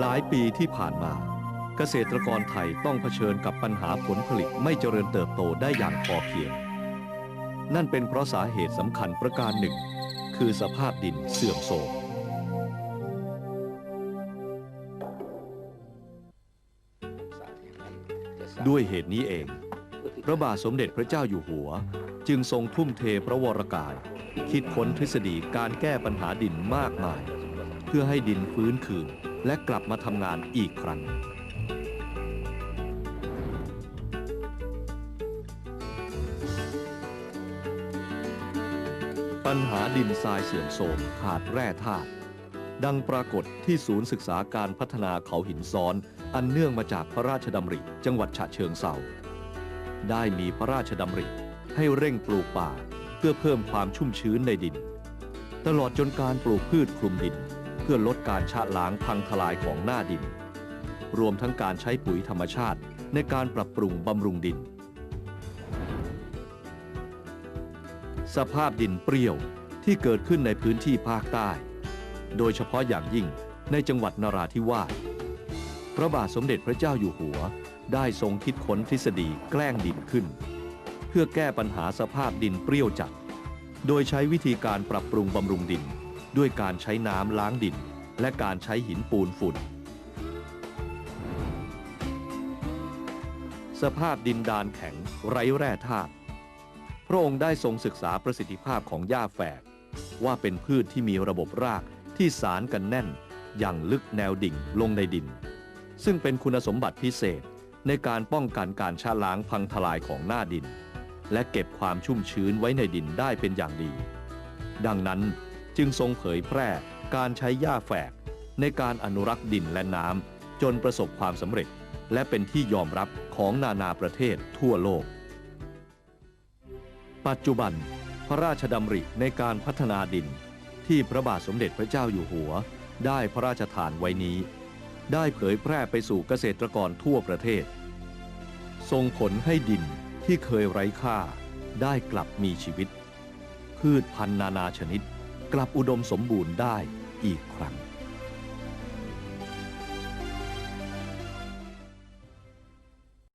หลายปีที่ผ่านมา เกษตรกรไทยต้องเผชิญกับปัญหาผลผลิตไม่เจริญเติบโตได้อย่างพอเพียง นั่นเป็นเพราะสาเหตุสำคัญประการหนึ่ง คือสภาพดินเสื่อมโทรมด้วยเหตุนี้เอง พระบาทสมเด็จพระเจ้าอยู่หัว จึงทรงทุ่มเทพระวรกาย คิดค้นทฤษฎีการแก้ปัญหาดินมากมาย เพื่อให้ดินฟื้นคืน และกลับมาทำงานอีกครั้ง ปัญหาดินทรายเสื่อมโทรมขาดแร่ธาตุดังปรากฏที่ศูนย์ศึกษาการพัฒนาเขาหินซ้อน อันเนื่องมาจากพระราชดำริ จังหวัดฉะเชิงเทราได้มีพระราชดำริ ให้เร่งปลูกป่า เพื่อเพิ่มความชุ่มชื้นในดิน ตลอดจนการปลูกพืชคลุมดิน พื่อลดการชะล้างพังทลายของหน้าดิน รวมทั้งการใช้ปุ๋ยธรรมชาติในการปรับปรุงบำรุงดิน สภาพดินเปรี้ยวที่เกิดขึ้นในพื้นที่ภาคใต้ โดยเฉพาะอย่างยิ่งในจังหวัดนราธิวาสพระบาทสมเด็จพระเจ้าอยู่หัวได้ทรงคิดค้นทฤษฎีแกล้งดินขึ้น เพื่อแก้ปัญหาสภาพดินเปรี้ยวจัด โดยใช้วิธีการปรับปรุงบำรุงดิน ด้วยการใช้น้ำล้างดิน และการใช้หินปูนฝุ่น สภาพดินดานแข็งไร้แร่ธาตุพระองค์ได้ทรงศึกษาประสิทธิภาพของหญ้าแฝก ว่าเป็นพืชที่มีระบบรากที่สารกันแน่น อย่างลึกแนวดิ่งลงในดิน ซึ่งเป็นคุณสมบัติพิเศษในการป้องกันการชะล้างพังทลายของหน้าดิน และเก็บความชุ่มชื้นไว้ในดินได้เป็นอย่างดี ดังนั้น จึงทรงเผยแพร่การใช้หญ้าแฝก ในการอนุรักษ์ดินและน้ำจนประสบความสำเร็จ และเป็นที่ยอมรับของนานาประเทศทั่วโลก ปัจจุบัน พระราชดำริในการพัฒนาดิน ที่พระบาทสมเด็จพระเจ้าอยู่หัว ได้พระราชทานไว้นี้ ได้เผยแพร่ไปสู่เกษตรกรทั่วประเทศส่งผลให้ดินที่เคยไร้ค่าได้กลับมีชีวิต พืชพันธุ์นานาชนิด กลับอุดมสมบูรณ์ได้อีกครั้ง